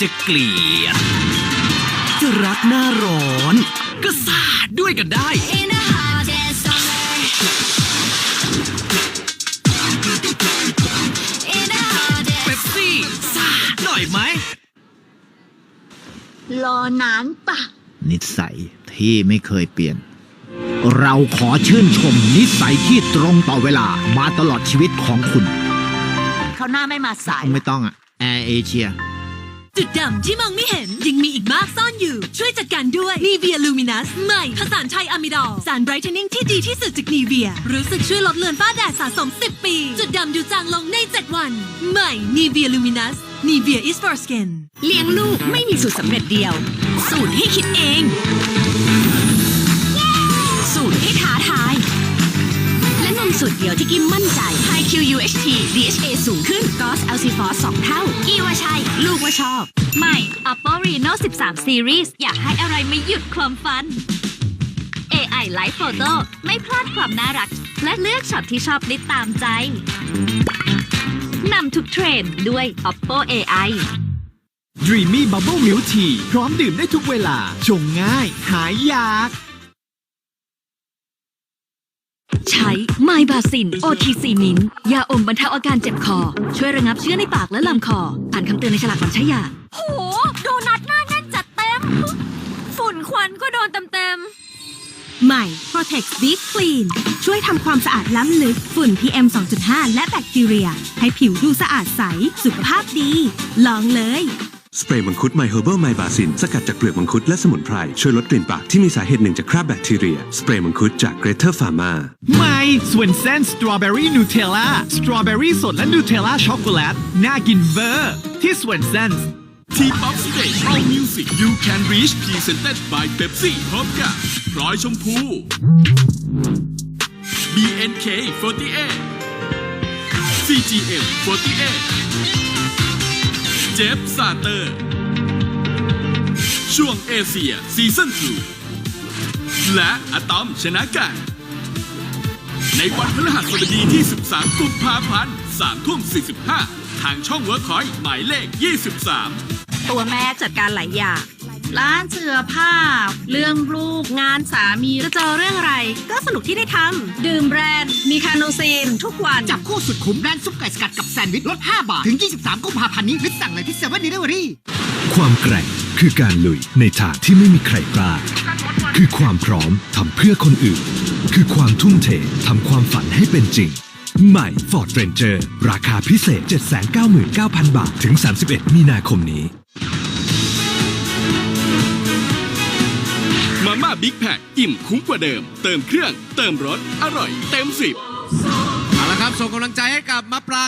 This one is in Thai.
จะเกลียด จะรักหน้าร้อน ก็สาดด้วยกันได้ In a hot day summer. In a hot day. เป๊ปซี่สาดหน่อยไหม รอนานปะ นิสัยที่ไม่เคยเปลี่ยน เราขอชื่นชมนิสัยที่ตรงต่อเวลามาตลอดชีวิตของคุณ เขาหน้าไม่มาสาย ไม่ต้องอะแอร์เอเชีย จุดดำที่มองไม่เห็นยังมีอีกมากซ่อนอยู่ ช่วยจัดการด้วย Nivea Luminous ใหม่ผสานชัยอะมิดอลสาร brightening ที่ดีที่สุดจาก Nivea รู้สึกช่วยลดเลือนฝ้าแดดสะสม 10 ปี จุดดำดูจางลงใน 7 วัน ใหม่ Nivea Luminous Nivea is for skin เลี้ยงลูกไม่มีสูตรสำเร็จเดียว สูตรให้คิดเอง สูตรให้ สูตรเดียวที่กิมมั่นใจ High QUHT DHA สูงขึ้น GOS l c f o s 2เท่า กี่ว่าใช่ ลูกว่าชอบ ใหม่ Oppo Reno 13 Series อยากให้อะไรไม่หยุดความฝัน AI Live Photo ไม่พลาดความน่ารัก และเลือกช็อตที่ชอบได้ตามใจนำทุกเทรนด์ด้วย Oppo AI Dreamy Bubble Milk Tea พร้อมดื่มได้ทุกเวลา ชงง่าย หายยาก ใช้ไมบาซิน OTC มินยาอมบรรเทาอาการเจ็บคอ ช่วยระงับเชื้อในปากและลำคออ่านคำเตือนในฉลากก่อนใช้ยา โห โดนัทหน้าแน่นจัดเต็ม ฝุ่นควันก็โดนเต็มใหม่ Protex Deep Clean ช่วยทำความสะอาดล้ำลึกฝุ่น PM 2.5 และแบคทีเรีย ให้ผิวดูสะอาดใส สุขภาพดี ลองเลย สเปรย์มังคุดไมเฮอร์เบิลไมบาซินสกัดจากเปลือกมังคุดและสมุนไพร ช่วยลดกลิ่นปากที่มีสาเหตุหนึ่งจากคราบแบคทีเรีย สเปรย์มังคุดจากเกรเทอร์ฟาร์มาใหม่ส่วนเส้นสตรอเบอรี่นูเทลล่าสตรอเบอรี่สดและนูเทลล่าช็อกโกแลตน่ากินเวอร์ ที่ส่วนเส้นทีป๊อปสเตจ All Music You Can Reach Presented by Pepsi พร้อมกับพลอยชมพู BNK 48 CGM 48 เจฟซาเตอร์ ช่วงเอเชียซีซั่น2และอะตอมชนะกันในวันพฤหัสบดีที่ 13 กุมภาพันธ์3ทุ่ม 45 ทางช่องเวิร์คคอยหมายเลข 23 ตัวแม่จัดการหลายอย่าง ร้านเสื้อผ้า เรื่องลูกงานสามีจะเจอเรื่องอะไร ก็สนุกที่ได้ทำดื่มแบรนด์ มีคาโนซีน ทุกวันจับคู่สุดคุ้มร้านซุปไก่สกัดกับแซนด์วิชลด 5 บาท ถึง 23 กุมภาพันธ์นี้หรือสั่งเลยที่เซเว่นดีลิเวอรี่ความแกร่งคือการลุยในทางที่ไม่มีใครกล้า คือความพร้อมทำเพื่อคนอื่น คือความทุ่มเททำความฝันให้เป็นจริงใหม่ Ford Ranger ราคาพิเศษ 799,000 บาท ถึง 31 มีนาคมนี้ บิ๊กแพคอิ่มคุ้มกว่าเดิม เติมเครื่อง เติมรสอร่อย เต็มสิบเอาละครับส่งกำลังใจให้กับมะปราง